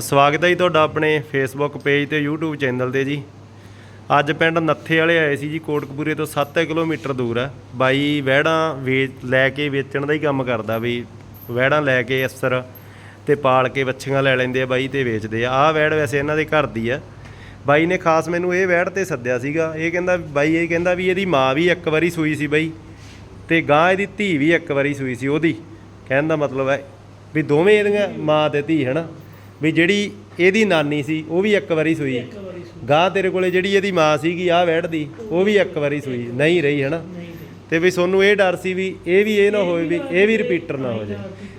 ਸਵਾਗਤ ਹੈ ਜੀ ਤੁਹਾਡਾ ਆਪਣੇ ਫੇਸਬੁੱਕ ਪੇਜ ਤੇ YouTube ਚੈਨਲ ਤੇ ਜੀ। ਅੱਜ ਪਿੰਡ ਨੱਥੇ ਵਾਲੇ ਆਏ ਸੀ ਜੀ, ਕੋਟਕਪੂਰੇ ਤੋਂ 7 ਕਿਲੋਮੀਟਰ ਦੂਰ ਹੈ ਬਾਈ ਵਹਿੜਾਂ ਵੇਚ, ਲੈ ਕੇ ਵੇਚਣ ਦਾ ਹੀ ਕੰਮ ਕਰਦਾ ਵੀ, ਵਹਿੜਾਂ ਲੈ ਕੇ ਅਫਸਰ ਤੇ ਪਾਲ ਕੇ ਵੱਛੀਆਂ ਲੈ ਲੈਂਦੇ ਆ, ਬਾਈ ਤੇ ਵੇਚਦੇ ਆ। ਆਹ ਵਹਿੜ ਵੈਸੇ ਇਹਨਾਂ ਦੇ ਘਰ ਦੀ ਆ। ਬਾਈ ਨੇ ਖਾਸ ਮੈਨੂੰ ਇਹ ਵਹਿੜ ਤੇ ਸੱਦਿਆ ਸੀਗਾ। ਇਹ ਕਹਿੰਦਾ, ਬਾਈ ਇਹ ਕਹਿੰਦਾ ਵੀ ਇਹਦੀ ਮਾਂ ਵੀ ਇੱਕ ਵਾਰੀ ਸੂਈ ਸੀ ਬਾਈ ਤੇ ਗਾਂ ਇਹਦੀ ਧੀ ਵੀ ਇੱਕ ਵਾਰੀ ਸੂਈ ਸੀ ਉਹਦੀ। ਕਹਿਣ ਦਾ ਮਤਲਬ ਹੈ ਵੀ ਦੋਵੇਂ ਇਹਦੀਆਂ ਮਾਂ ਤੇ ਧੀ ਹਨਾ ਵੀ ਜਿਹੜੀ ਇਹਦੀ ਨਾਨੀ ਸੀ ਉਹ ਵੀ ਇੱਕ ਵਾਰੀ ਸੂਈ। ਗਾਂ ਤੇਰੇ ਕੋਲੇ ਜਿਹੜੀ ਇਹਦੀ ਮਾਂ ਸੀਗੀ ਆਹ ਵੈੜ ਦੀ ਉਹ ਵੀ ਇੱਕ ਵਾਰੀ ਸੂਈ। ਨਹੀਂ ਰਹੀ ਹਨਾ? ਤੇ ਵੀ ਤੁਹਾਨੂੰ ਇਹ ਡਰ ਸੀ ਵੀ ਇਹ ਵੀ ਇਹ ਨਾ ਹੋਵੇ ਵੀ ਇਹ ਵੀ ਰਿਪੀਟਰ ਨਾ ਹੋ ਜਾਏ।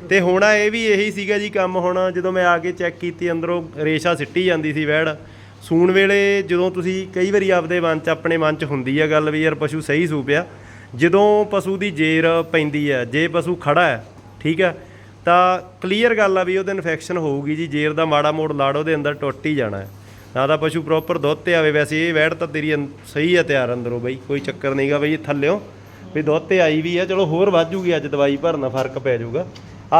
ਤੇ ਹੋਣਾ ਇਹ ਵੀ ਇਹੀ ਸੀਗਾ ਜੀ ਕੰਮ ਹੋਣਾ ਜਦੋਂ ਮੈਂ ਆ ਕੇ ਚੈੱਕ ਕੀਤੀ ਅੰਦਰੋਂ ਰੇਸ਼ਾ ਸਿੱਟੀ ਜਾਂਦੀ ਸੀ ਵੈੜ ਸੂਣ ਵੇਲੇ ਜਦੋਂ ਤੁਸੀਂ ਕਈ ਵਾਰੀ ਆਪਦੇ ਮਨ 'ਚ ਆਪਣੇ ਮਨ 'ਚ ਹੁੰਦੀ ਆ ਗੱਲ ਵੀ ਯਾਰ ਪਸ਼ੂ ਸਹੀ ਸੂਪਿਆ। ਜਦੋਂ ਪਸ਼ੂ ਦੀ ਜੇਰ ਪੈਂਦੀ ਹੈ ਜੇ ਪਸ਼ੂ ਖੜਾ ਹੈ ਠੀਕ ਹੈ ਤਾਂ ਕਲੀਅਰ ਗੱਲ ਆ ਵੀ ਉਹਦੇ ਇਨਫੈਕਸ਼ਨ ਹੋਊਗੀ ਜੀ ਜੇਰ ਦਾ ਮਾੜਾ ਮੋੜ ਲਾੜ ਉਹਦੇ ਅੰਦਰ ਟੁੱਟ ਹੀ ਜਾਣਾ ਹੈ। ਨਾ ਤਾਂ ਪਸ਼ੂ ਪ੍ਰੋਪਰ ਦੁੱਧ ਤੇ ਆਵੇ, ਵੈਸੇ ਇਹ ਵੈੜ ਤਾਂ ਤੇਰੀ ਅੰ- ਸਹੀ ਹੈ ਤਿਆਰ ਅੰਦਰੋਂ ਬਈ, ਕੋਈ ਚੱਕਰ ਨਹੀਂਗਾ ਬਈ ਥੱਲਿਓ। ਵੀ ਦੁੱਧ ਤੇ ਆਈ ਵੀ ਆ ਚਲੋ ਹੋਰ ਵੱਧ ਜੂਗੀ, ਅੱਜ ਦਵਾਈ ਭਰਨਾ ਫ਼ਰਕ ਪੈ ਜਾਊਗਾ।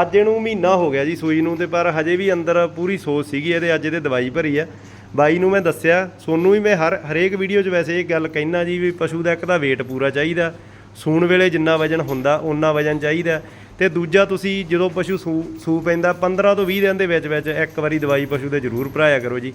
ਅੱਜ ਇਹਨੂੰ ਮਹੀਨਾ ਹੋ ਗਿਆ ਜੀ ਸੂਈ ਨੂੰ ਤੇ, ਪਰ ਹਜੇ ਵੀ ਅੰਦਰ ਪੂਰੀ ਸੋਚ ਸੀਗੀ ਇਹਦੇ, ਅੱਜ ਇਹਦੇ ਦਵਾਈ ਭਰੀ ਆ ਬਾਈ ਨੂੰ ਮੈਂ ਦੱਸਿਆ, ਸੋਨੂੰ ਵੀ ਮੈਂ ਹਰ, ਹਰੇਕ ਵੀਡੀਓ 'ਚ ਵੈਸੇ ਇਹ ਗੱਲ ਕਹਿਣਾ ਜੀ ਵੀ ਪਸ਼ੂ ਦਾ ਇੱਕ ਤਾਂ weight ਪੂਰਾ ਚਾਹੀਦਾ। ਸੂਣ ਵੇਲੇ ਜਿੰਨਾ ਵਜਨ ਹੁੰਦਾ, ਓਨਾ ਵਜਨ ਚਾਹੀਦਾ। ਤੇ ਦੂਜਾ ਤੁਸੀਂ ਜਦੋਂ ਪਸ਼ੂ ਸੂ ਸੂ ਪੈਂਦਾ 15 ਤੋਂ 20 ਦਿਨ ਦੇ ਵਿੱਚ ਵਿੱਚ ਇੱਕ ਵਾਰੀ ਦਵਾਈ ਪਸ਼ੂ ਦੇ ਜ਼ਰੂਰ ਭਰਾਇਆ ਕਰੋ ਜੀ।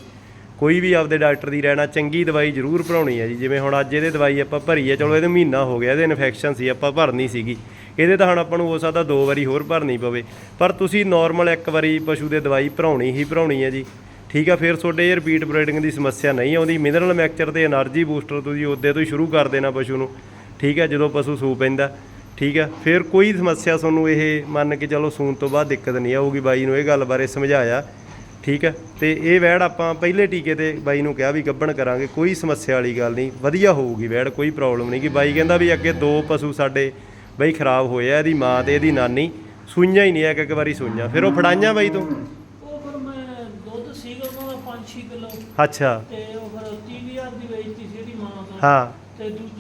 ਕੋਈ ਵੀ ਆਪਦੇ ਡਾਕਟਰ ਦੀ ਰਹਿਣਾ, ਚੰਗੀ ਦਵਾਈ ਜ਼ਰੂਰ ਭਰਾਉਣੀ ਹੈ ਜੀ। ਜਿਵੇਂ ਹੁਣ ਅੱਜ ਇਹਦੇ ਦਵਾਈ ਆਪਾਂ ਭਰੀ ਹੈ, ਚਲੋ ਇਹਦੇ ਮਹੀਨਾ ਹੋ ਗਿਆ, ਇਹਦੇ ਇਨਫੈਕਸ਼ਨ ਸੀ, ਆਪਾਂ ਭਰਨੀ ਸੀਗੀ। ਇਹਦੇ ਤਾਂ ਹੁਣ ਆਪਾਂ ਨੂੰ ਹੋ ਸਕਦਾ ਦੋ ਵਾਰੀ ਹੋਰ ਭਰਨੀ ਪਵੇ। ਪਰ ਤੁਸੀਂ ਨਾਰਮਲ ਇੱਕ ਵਾਰੀ ਪਸ਼ੂ ਦੇ ਦਵਾਈ ਭਰਾਉਣੀ ਹੀ ਭਰਾਉਣੀ ਹੈ ਜੀ। ਠੀਕ ਆ, ਫਿਰ ਤੁਹਾਡੇ ਇਹ ਰਿਪੀਟ ਬਰੀਡਿੰਗ ਦੀ ਸਮੱਸਿਆ ਨਹੀਂ ਆਉਂਦੀ। ਮਿਨਰਲ ਮੈਕਚਰ ਤੇ એનર્ਜੀ ਬੂਸਟਰ ਤੁਸੀਂ ਉਹਦੇ ਤੋਂ ਹੀ ਸ਼ੁਰੂ ਕਰ ਦੇਣਾ ਪਸ਼ੂ ਨੂੰ। ਠੀਕ ਹੈ ਜਦੋਂ ਪਸ਼ੂ ਸੂ ਪੈਂਦਾ। ਠੀਕ ਹੈ ਫਿਰ ਕੋਈ ਸਮੱਸਿਆ ਤੁਹਾਨੂੰ ਇਹ ਮੰਨ ਕੇ ਚਲੋ ਸੂਣ ਤੋਂ ਬਾਅਦ ਦਿੱਕਤ ਨਹੀਂ ਆਊਗੀ ਬਾਈ ਨੂੰ ਇਹ ਗੱਲ ਬਾਰੇ ਸਮਝਾਇਆ ਠੀਕ ਹੈ ਤੇ ਇਹ ਵੈੜ ਆਪਾਂ ਪਹਿਲੇ ਟੀਕੇ ਤੇ ਬਾਈ ਨੂੰ ਕਿਹਾ ਵੀ ਗੱਭਣ ਕਰਾਂਗੇ ਕੋਈ ਸਮੱਸਿਆ ਵਾਲੀ ਗੱਲ ਨਹੀਂ ਵਧੀਆ ਹੋਊਗੀ ਵੈੜ ਕੋਈ ਪ੍ਰੋਬਲਮ ਨਹੀਂ ਕਿ ਬਾਈ ਕਹਿੰਦਾ ਵੀ ਅੱਗੇ ਦੋ ਪਸ਼ੂ ਸਾਡੇ ਬਈ ਖਰਾਬ ਹੋਏ ਆ ਇਹਦੀ ਮਾਂ ਤੇ ਇਹਦੀ ਨਾਨੀ ਸੂਈਆਂ ਹੀ ਨਹੀਂ ਇੱਕ ਇੱਕ ਵਾਰੀ ਸੂਈਆਂ। ਫਿਰ ਉਹ ਫੜਾਈਆਂ ਬਾਈ ਤੋਂ? ਉਹ ਫਿਰ ਮੈਂ ਦੁੱਧ ਸੀਗਾ ਉਹਨਾਂ ਦਾ 5-6 ਕਿਲੋ। ਅੱਛਾ। ਤੇ ਉਹ ਫਿਰ 30000 ਦੀ ਵੇਚਤੀ ਸੀ ਇਹਦੀ ਮਾਂ ਤੋਂ। ਹਾਂ। ਤੇ ਦੂਜੀ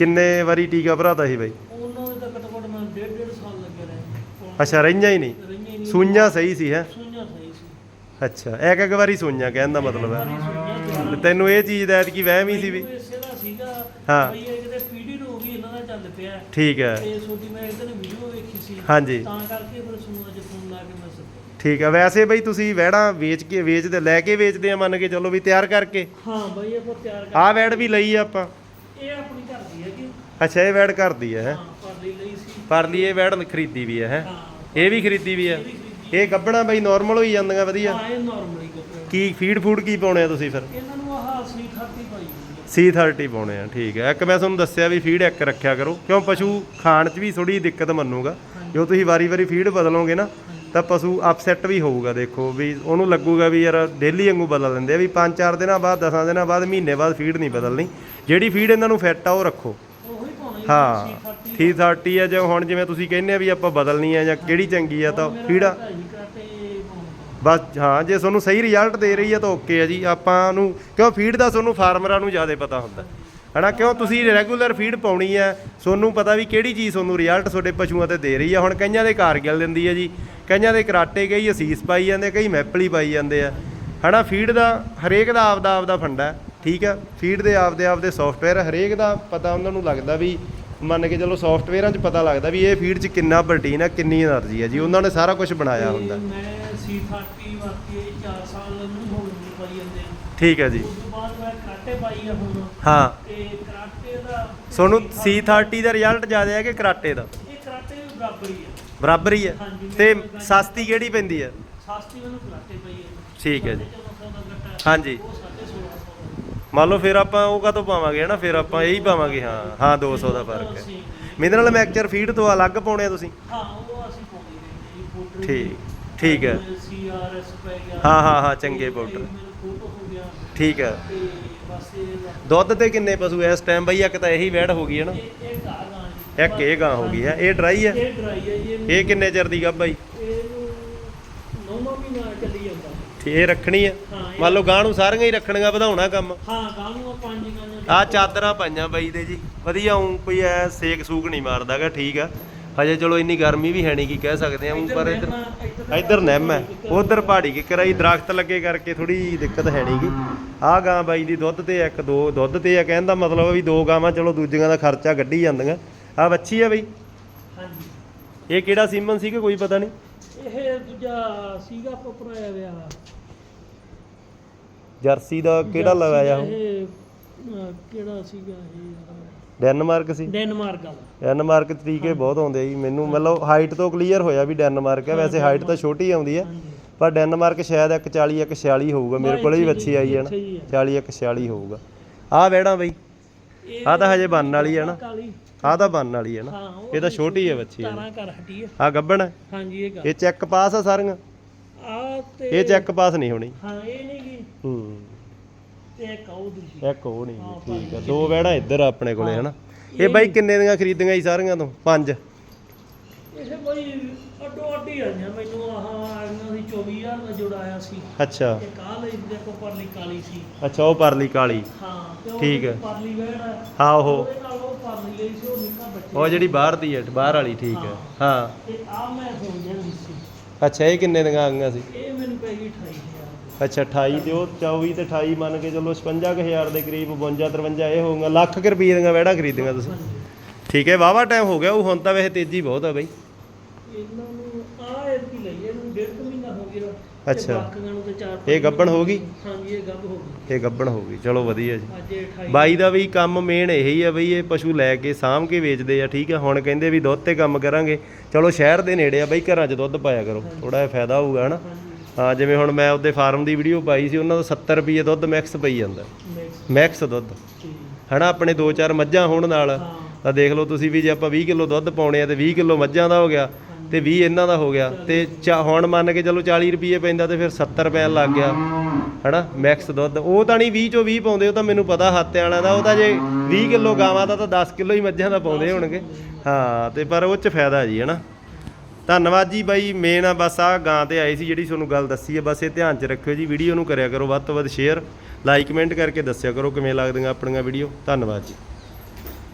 ਕਿੰਨੇ ਵਾਰੀ ਟੀਕਾ ਭਰਾਤਾ ਸੀ ਬਾਈ? ਉਹਨਾਂ ਦੇ ਤਾਂ ਘੱਟੋ ਘੱਟ ਮੈਂ ਡੇਢ ਡੇਢ ਸਾਲ ਲੱਗੇ ਰਹੇ। ਅੱਛਾ ਰਹੀਆਂ ਹੀ ਨਹੀਂ? ਰਹੀਆਂ ਹੀ ਨਹੀਂ। ਸੂਈਆਂ ਸਹੀ ਸੀ ਹੈ? ਸੂਈਆਂ ਸਹੀ ਸੀ। ਅੱਛਾ ਇੱਕ ਇੱਕ ਵਾਰੀ ਸੂਈਆਂ ਕਹਿਣ ਦਾ ਮਤਲਬ ਹੈ। ਤੇ ਤੈਨੂੰ ਇਹ ਚੀਜ਼ ਦਾ ਐਤਕੀ ਵਹਿਮ ਹੀ ਸੀ ਵੀ? ਇਸੇ ਦਾ ਸੀਗਾ। ਹਾਂ। ਬਈ ਇਹ ਕਿਤੇ ਪੀੜੀ ਰੋਗ ਹੀ ਇਹਨਾਂ ਦਾ ਚੱਲ ਪਿਆ। ਹੈ। ਠੀਕ ਹੈ। ਤੇ ਛੋਟੀ ਮੈਂ ਇੱਕ ਦਿਨ ਵੀਡੀਓ ਵੇਖੀ ਸੀ। ਹਾਂਜੀ। ਤਾਂ ਕਰਕੇ ਫਿਰ ਸੂਆ ਅੱਜ ਫੋਨ ਲਾ ਕੇ ਮੈਂ ਸੱਦਿਆ ਠੀਕ ਹੈ ਵੈਸੇ ਬਈ ਤੁਸੀਂ ਵਹਿੜਾਂ ਵੇਚ ਕੇ ਵੇਚਦੇ ਲੈ ਕੇ ਵੇਚਦੇ ਆ ਮੰਨ ਕੇ ਚਲੋ ਵੀ ਤਿਆਰ ਕਰਕੇ? ਹਾਂ ਬਈ ਫਿਰ ਤਿਆਰ ਕਰ ਆਹ ਵੈੜ ਵੀ ਲਈ ਆ ਆਪਾਂ। ਇਹ ਆਪਣੀ ਅੱਛਾ ਇਹ ਵੈੜ ਘਰ ਦੀ ਹੈ ਹੈਂ? ਹਾਂ ਪਰ ਲਈ ਸੀ। ਇਹ ਵੈੜ ਖਰੀਦੀ ਵੀ ਹੈ ਇਹ ਵੀ ਖਰੀਦੀ ਵੀ ਹੈ? ਇਹ ਗੱਬਣਾ ਬਈ ਨਾਰਮਲ ਹੋਈ ਜਾਂਦੀਆਂ ਵਧੀਆ। ਨਾਰਮਲੀ ਕੱਪੜੇ ਕੀ ਫੀਡ ਫੂਡ ਕੀ ਪਾਉਣੇ ਆ ਤੁਸੀਂ ਫਿਰ? ਇਹਨਾਂ ਨੂੰ ਆਹ ਸੀ ਖਾਤੀ ਪਾਈ ਹੁੰਦੀ ਹੈ। C30 ਪਾਉਣੇ ਆ ਠੀਕ ਹੈ। ਇੱਕ ਮੈਂ ਤੁਹਾਨੂੰ ਦੱਸਿਆ ਵੀ ਫੀਡ ਇੱਕ ਰੱਖਿਆ ਕਰੋ। ਕਿਉਂ? ਪਸ਼ੂ ਖਾਣ 'ਚ ਵੀ ਥੋੜੀ ਦਿੱਕਤ ਮੰਨੂਗਾ। ਜੋ ਤੁਸੀਂ ਵਾਰੀ-ਵਾਰੀ ਫੀਡ ਬਦਲੋਗੇ ਨਾ ਤਾਂ ਪਸ਼ੂ ਅਪਸੈਟ ਵੀ ਹੋਊਗਾ ਦੇਖੋ। ਵੀ ਉਹਨੂੰ ਲੱਗੂਗਾ ਵੀ ਯਾਰ ਡੇਲੀ ਵਾਂਗੂ ਬਦਲ ਲੈਂਦੇ ਆ। ਵੀ 5-4 ਦਿਨਾਂ ਬਾਅਦ 10 ਦਿਨਾਂ ਬਾਅਦ ਮਹੀਨੇ ਬਾਅਦ ਫੀਡ ਨਹੀਂ ਬਦਲਣੀ। ਜਿਹੜੀ ਫੀਡ ਇਹਨਾਂ ਨੂੰ ਫਿੱਟ ਆ ਉਹ ਰੱਖੋ। ਹਾਂ ਸੀ ਖਾਤੀ ਥੀ 30 ਆ ਜਾਂ ਹੁਣ ਜਿਵੇਂ ਤੁਸੀਂ ਕਹਿੰਦੇ ਆ ਵੀ ਆਪਾਂ ਬਦਲਣੀ ਆ ਜਾਂ ਕਿਹੜੀ ਚੰਗੀ ਆ ਤਾਂ ਫੀਡ ਆ ਬਸ, ਹਾਂ, ਜੇ ਤੁਹਾਨੂੰ ਸਹੀ ਰਿਜ਼ਲਟ ਦੇ ਰਹੀ ਆ ਤਾਂ ਓਕੇ ਆ ਜੀ। ਆਪਾਂ ਨੂੰ, ਕਿਉਂ ਫੀਡ ਦਾ ਤੁਹਾਨੂੰ ਫਾਰਮਰਾਂ ਨੂੰ ਜ਼ਿਆਦਾ ਪਤਾ ਹੁੰਦਾ। ਹਨਾ, ਕਿਉਂ ਤੁਸੀਂ ਰੈਗੂਲਰ ਫੀਡ ਪਾਉਣੀ ਆ, ਤੁਹਾਨੂੰ ਪਤਾ ਵੀ ਕਿਹੜੀ ਚੀਜ਼ ਤੁਹਾਨੂੰ ਰਿਜ਼ਲਟ ਤੁਹਾਡੇ ਪਸ਼ੂਆਂ ਤੇ ਦੇ ਰਹੀ ਆ। ਹੁਣ ਕਈਆਂ ਦੇ ਕਾਰਗਿਲ ਦਿੰਦੀ ਆ ਜੀ, ਕਈਆਂ ਦੇ ਕਰਾਟੇ ਕਈ ਅਸੀਸ ਪਾਈ ਜਾਂਦੇ ਕਈ ਮੈਪਲੀ ਪਾਈ ਜਾਂਦੇ ਆ। ਹਨਾ ਫੀਡ ਦਾ ਹਰੇਕ ਦਾ ਆਪਦਾ ਆਪਦਾ ਫੰਡਾ, ਠੀਕ ਆ? ਫੀਡ ਦੇ ਆਪਦੇ ਆਪਦੇ ਸੌਫਟਵੇਅਰ ਹਰੇਕ ਦਾ ਪਤਾ ਉਹਨਾਂ ਨੂੰ ਲੱਗਦਾ ਵੀ ਮੰਨ ਕੇ ਚਲੋ ਸੌਫਟਵੇਅਰਾਂ 'ਚ ਪਤਾ ਲੱਗਦਾ ਵੀ ਇਹ ਫੀਲਡ 'ਚ ਕਿੰਨਾ ਪ੍ਰੋਟੀਨ ਹੈ ਕਿੰਨੀ એનર્ਜੀ ਹੈ ਜੀ। ਉਹਨਾਂ ਨੇ ਸਾਰਾ ਕੁਝ ਬਣਾਇਆ ਹੁੰਦਾ। ਮੈਂ C30 ਵਰਤੀ ਠੀਕ ਹੈ ਜੀ। ਹਾਂ। ਸੋਨੂੰ ਕਰਾਟੇ ਦਾ C30 ਦਾ ਰਿਜ਼ਲਟ ਜ਼ਿਆਦਾ ਹੈ ਕਿ ਕਰਾਟੇ ਦਾ? ਇਹ ਬਰਾਬਰ ਹੀ ਹੈ ਤੇ ਸਸਤੀ ਕਿਹੜੀ ਪੈਂਦੀ ਹੈ ਸਸਤੀ ਮੈਨੂੰ ਕਰਾਟੇ ਪਈ ਹੈ ਠੀਕ ਹੈ ਜੀ। ਹਾਂਜੀ। ਮੰਨ ਲਓ ਫਿਰ ਆਪਾਂ ਉਹ ਕਾਹਤੋਂ ਪਾਵਾਂਗੇ ਹਨਾ? ਫਿਰ ਆਪਾਂ ਇਹੀ ਪਾਵਾਂਗੇ ਹਾਂ। ਹਾਂ 200 ਦਾ ਫ਼ਰਕ ਹੈ। ਮਿਨਰਲ ਮਿਕਸਚਰ ਫੀਡ ਤੋਂ ਅਲੱਗ ਪਾਉਣੇ ਆ ਤੁਸੀਂ? ਹਾਂ ਉਹ ਅਸੀਂ ਪਾਉਂਦੇ ਨੇ। ਜੀ ਪਾਊਡਰ ਠੀਕ ਠੀਕ ਹੈ। ਸੀਆਰਐਸ ਪੈ ਗਿਆ। ਹਾਂ ਹਾਂ ਹਾਂ ਚੰਗੇ ਪਾਊਡਰ ਮੇਰੇ ਫੋਟੋ ਹੋ ਗਿਆ। ਠੀਕ ਹੈ। ਤੇ ਬਸ ਇਹ ਦੁੱਧ ਤੇ ਕਿੰਨੇ ਪਸ਼ੂ ਇਸ ਟਾਈਮ ਬਈ ਇੱਕ ਤਾਂ ਇਹੀ ਵੈੜ ਹੋ ਗਈ ਹੈ ਨਾ। ਇਹ ਇਹ ਗਾਂ ਇੱਕ ਇਹ ਗਾਂ ਹੋ ਗਈ ਹੈ। ਇਹ ਡਰਾਈ ਹੈ? ਇਹ ਡਰਾਈ ਹੈ ਜੀ ਇਹਨੂੰ- ਇਹ ਕਿੰਨੇ ਚਿਰ ਦੀ ਗੱਭ ਬਾਈ ਇਹਨੂੰ ਨੌਵਾਂ ਮਹੀਨਾ ਚੱਲੀ ਠੀਕ ਇਹ ਰੱਖਣੀ ਇਹ- ਮੰਨ ਲਓ ਗਾਂ ਨੂੰ ਸਾਰੀਆਂ ਹੀ ਰੱਖਣੀਆਂ ਵਧਾਉਣਾ ਕੰਮ। ਹਾਂ ਗਾਂ ਨੂੰ ਆਪਾਂ ਪੰਜ ਗਾਂ ਆ। ਚਾਦਰਾਂ ਪਾਈਆਂ ਬਾਈ ਦੇ ਜੀ। ਵਧੀਆ ਉਂ ਕੋਈ ਐ ਸੇਕ ਸੂਕ ਨਹੀਂ ਮਾਰਦਾਗਾ ਠੀਕ ਆ। ਹਜੇ ਚਲੋ ਇੰਨੀ ਗਰਮੀ ਵੀ ਹੈ ਨਹੀਂ ਕੀ ਕਹਿ ਸਕਦੇ ਆ ਪਰ ਇੱਧਰ ਇੱਧਰ ਨਿੰਮ ਹੈ ਉਧਰ ਪਹਾੜੀ ਕਿਕਰ ਆਈ ਦਰਖਤ ਲੱਗੇ ਕਰਕੇ ਥੋੜੀ ਦਿੱਕਤ ਹੈ ਨਹੀਂਗੀ ਆਹ ਗਾਂ ਬਾਈ ਦੀ ਦੁੱਧ ਤੇ ਇੱਕ ਦੋ ਦੁੱਧ ਤੇ ਆ ਕਹਿਣ ਦਾ ਮਤਲਬ ਆ ਵੀ ਦੋ ਗਾਵਾਂ ਚਲੋ ਦੂਜੀਆਂ ਦਾ ਖਰਚਾ ਕੱਢੀ ਜਾਂਦੀਆਂ। ਆ ਬੱਚੀ ਆ ਬਈ। ਹਾਂਜੀ। ਇਹ ਕਿਹੜਾ ਸੀਮਨ ਸੀ ਕਿ ਕੋਈ ਪਤਾ ਨਹੀਂ? ਇਹ ਦੂਜਾ ਸੀਗਾ ਪਪਰਾਇਆ ਵਿਆ ਜਰਸੀ ਦਾ ਕਿਹੜਾ ਲਵਾਇਆ ਉਹ? ਇਹ ਅਹ, ਕਿਹੜਾ ਸੀਗਾ ਇਹ ਡੈਨਮਾਰਕ ਸੀ। ਡੈਨਮਾਰਕ ਦਾ ਡੈਨਮਾਰਕ ਤਰੀਕੇ ਬਹੁਤ ਆਉਂਦੇ ਆ ਜੀ। ਮੈਨੂੰ ਮਤਲਬ ਹਾਈਟ ਤੋਂ ਕਲੀਅਰ ਹੋਇਆ ਵੀ ਡੈਨਮਾਰਕ ਹੈ ਵੈਸੇ ਹਾਈਟ ਤਾਂ ਛੋਟੀ ਆਉਂਦੀ ਹੈ ਹਾਂਜੀ। ਪਰ ਡੈਨਮਾਰਕ ਸ਼ਾਇਦ 140 146 ਹੋਊਗਾ। ਮੇਰੇ ਕੋਲ ਵੀ ਬੱਚੀ ਆਈ ਹੈ ਨਾ। ਇੱਥੇ ਹੀ ਹੈ। 40 146 ਹੋਊਗਾ। ਆਹ ਵਹਿੜਾਂ ਬਈ। ਆਹ ਤਾਂ ਹਜੇ ਬਣਨ ਵਾਲੀ ਹੈ ਨਾ। ਕਾਲੀ। ਆਹ ਤਾਂ ਬਣਨ ਵਾਲੀ ਹੈ ਨਾ। ਹਾਂ ਉਹ ਇਹ ਤਾਂ ਛੋਟੀ ਹੈ ਬੱਚੀ ਤਾਰਾਂ ਕਰ ਹਟੀ ਹੈ ਆਹ ਗੱਬਣ ਹੈ ਹਾਂਜੀ ਇਹ ਇਹ ਚੈੱਕ ਪਾਸ ਆ ਸਾਰੀਆਂ? ਆ ਤੇ ਇਹ ਚੈੱਕ ਪਾਸ ਨਹੀਂ ਹੋਣੀ। ਹਾਂ ਇਹ ਨਹੀਂ ਗੀ। ਹੂੰ। ਤੇ ਇੱਕ ਉਹ ਦੂਜੀ। ਇੱਕ ਉਹ ਨਹੀਂ ਗੀ, ਠੀਕ ਆ। ਦੋ ਵਹਿੜਾਂ ਇੱਧਰ ਆ ਆਪਣੇ ਕੋਲੇ ਹਨਾ। ਇਹ ਬਾਈ ਕਿੰਨੇ ਦੀਆਂ ਖਰੀਦੀਆਂ ਜੀ ਸਾਰੀਆਂ ਤੋਂ? ਪੰਜ। ਇਹ ਬਈ ਅੱਡੋ ਅੱਡੀ ਆਈਆਂ ਮੈਨੂੰ ਆਹ 24000 ਦਾ ਜੋੜਾ ਆਇਆ ਸੀ। ਅੱਛਾ। ਇੱਕ ਆਹ ਲਈ ਦੇਖੋ ਪਰਲੀ ਕਾਲੀ ਸੀ। ਅੱਛਾ ਉਹ ਪਰਲੀ ਕਾਲੀ। ਹਾਂ ਤੇ ਉਹ ਠੀਕ ਹੈ। ਪਰਲੀ ਹੈ ਹਾਂ ਉਹ। ਉਹਦੇ ਨਾਲ ਉਹ ਪਰਲੀ ਲਈ ਸੀ ਉਹ ਨਿੱਕਾ ਬੱਚਾ। ਉਹ ਜਿਹੜੀ ਬਾਹਰ ਦੀ ਹੈ ਬਾਹਰ ਵਾਲੀ ਠੀਕ ਹੈ। ਹਾਂ। ਤੇ ਆ ਮੈਂ ਹੋ ਜਾਂਦੀ ਸੀ। ਅੱਛਾ ਇਹ ਕਿੰਨੇ ਦੀਆਂ ਆ ਗਈਆਂ ਸੀ? ਇਹ ਮੈਨੂੰ ਪੈ ਗਈ 28000 ਅੱਛਾ 28 ਤੇ ਉਹ 24 ਤੇ 28 ਮੰਨ ਕੇ ਚੱਲੋ 55000 ਦੇ ਕਰੀਬ 52 53 ਇਹ ਹੋਊਗਾ। ਲੱਖ ਕੁ ਰੁਪਏ ਦੀਆਂ ਵਹਿੜਾਂ ਖਰੀਦੀਆਂ ਤੁਸੀਂ। ਹਾਂਜੀ। ਠੀਕ ਹੈ ਵਾਵਾ ਟਾਈਮ ਹੋ ਗਿਆ ਉਹ ਹੁਣ ਤਾਂ ਵੈਸੇ ਤੇਜ਼ੀ ਬਹੁਤ ਆ ਬਈ। ਇਹਨਾਂ ਨੂੰ ਆ ਇਹ ਕੀ ਲਈ ਇਹਨੂੰ ਡੇਢ ਕੁ ਮਹੀਨਾ ਹੋ ਗਿਆ। ਤੇ ਅੱਛਾ। ਬਾਕੀਆਂ ਨੂੰ ਤੇ ਚਾਰ ਇਹ ਗੱਭਣ ਹੋ ਗਈ? ਹਾਂਜੀ ਇਹ ਗੱਭ ਹੋ ਗਈ। ਇਹ ਗੱਬਣ ਹੋ ਗਈ ਚਲੋ ਵਧੀਆ ਜੀ। ਅੱਜ ਇਹ 28 ਬਾਈ ਦਾ ਵੀ ਕੰਮ ਮੇਨ ਇਹੀ ਆ ਬਈ ਇਹ ਪਸ਼ੂ ਲੈ ਕੇ ਸਾਂਭ ਕੇ ਵੇਚਦੇ ਆ ਠੀਕ ਆ? ਹੁਣ ਕਹਿੰਦੇ ਵੀ ਦੁੱਧ ਤੇ ਕੰਮ ਕਰਾਂਗੇ। ਚਲੋ ਸ਼ਹਿਰ ਦੇ ਨੇੜੇ ਆ ਬਈ ਘਰਾਂ 'ਚ ਦੁੱਧ ਪਾਇਆ ਕਰੋ ਥੋੜਾ ਜਿਹਾ ਫਾਇਦਾ ਹੋਊਗਾ ਹਨਾ? ਹਾਂਜੀ। ਹਾਂ ਜਿਵੇਂ ਹੁਣ ਮੈਂ ਉਹਦੇ ਫਾਰਮ ਦੀ ਵੀਡੀਓ ਪਾਈ ਸੀ ਉਹਨਾਂ ਦਾ 70 ਰੁਪਏ ਦੁੱਧ ਮੈਕਸ ਪਈ ਜਾਂਦਾ। ਨੈਕਸਟ ਮੈਕਸ ਦੁੱਧ। ਠੀਕ। ਹਨਾ ਆਪਣੇ 2-4 ਮੱਝਾਂ ਹੋਣ ਨਾਲ ਹਾਂ। ਤਾਂ ਦੇਖ ਲਓ ਤੁਸੀਂ ਵੀ ਜੇ ਆਪਾਂ 20 ਕਿਲੋ ਦੁੱਧ ਪਾਉਣੇ ਆ ਤੇ 20 ਕਿਲੋ ਮੱਝਾਂ ਦਾ ਹੋ ਗਿਆ। ਤੇ 20 ਇਹਨਾਂ ਦਾ ਹੋ ਗਿਆ। ਤੇ ਚਾ- ਹੁਣ ਮੰਨ ਕੇ ਚਲੋ 40 ਰੁਪਏ ਪੈਂਦਾ ਤੇ ਫਿਰ 70 ਪੈਣ ਲੱਗ ਗਿਆ। ਹਨਾ? ਮੈਕਸ ਦੁੱਧ। ਉਹ ਤਾਂ ਨਹੀਂ 20 ਚੋਂ 20 ਪਾਉਂਦੇ, ਉਹ ਤਾਂ ਮੈਨੂੰ ਪਤਾ ਹੱਥ ਵਾਲਿਆਂ ਦਾ। ਉਹ ਤਾਂ ਜੇ 20 ਕਿਲੋ ਗਾਵਾਂ ਦਾ ਤਾਂ 10 ਕਿਲੋ ਹੀ ਮੱਝਾਂ ਦਾ ਪਾਉਂਦੇ ਹੋਣਗੇ। ਹਾਂ, ਤੇ ਪਰ ਉਹ ਚ ਫਾਇਦਾ ਜੀ, ਹਨਾ? ਧੰਨਵਾਦ ਜੀ ਬਾਈ ਮੇਨ ਆ ਬਸ ਆ ਗਾਂ ਤੇ ਆਏ ਸੀ ਜਿਹੜੀ ਤੁਹਾਨੂੰ ਗੱਲ ਦੱਸੀ ਹੈ ਬਸ ਇਹ ਧਿਆਨ ਚ ਰੱਖਿਓ ਜੀ ਵੀਡੀਓ ਨੂੰ ਕਰਿਆ ਕਰੋ ਵੱਧ ਤੋਂ ਵੱਧ ਸ਼ੇਅਰ ਲਾਈਕ ਕਮੈਂਟ ਕਰਕੇ ਦੱਸਿਆ ਕਰੋ ਕਿਵੇਂ ਲੱਗਦੀਆਂ ਆਪਣੀਆਂ ਵੀਡੀਓ ਧੰਨਵਾਦ ਜੀ।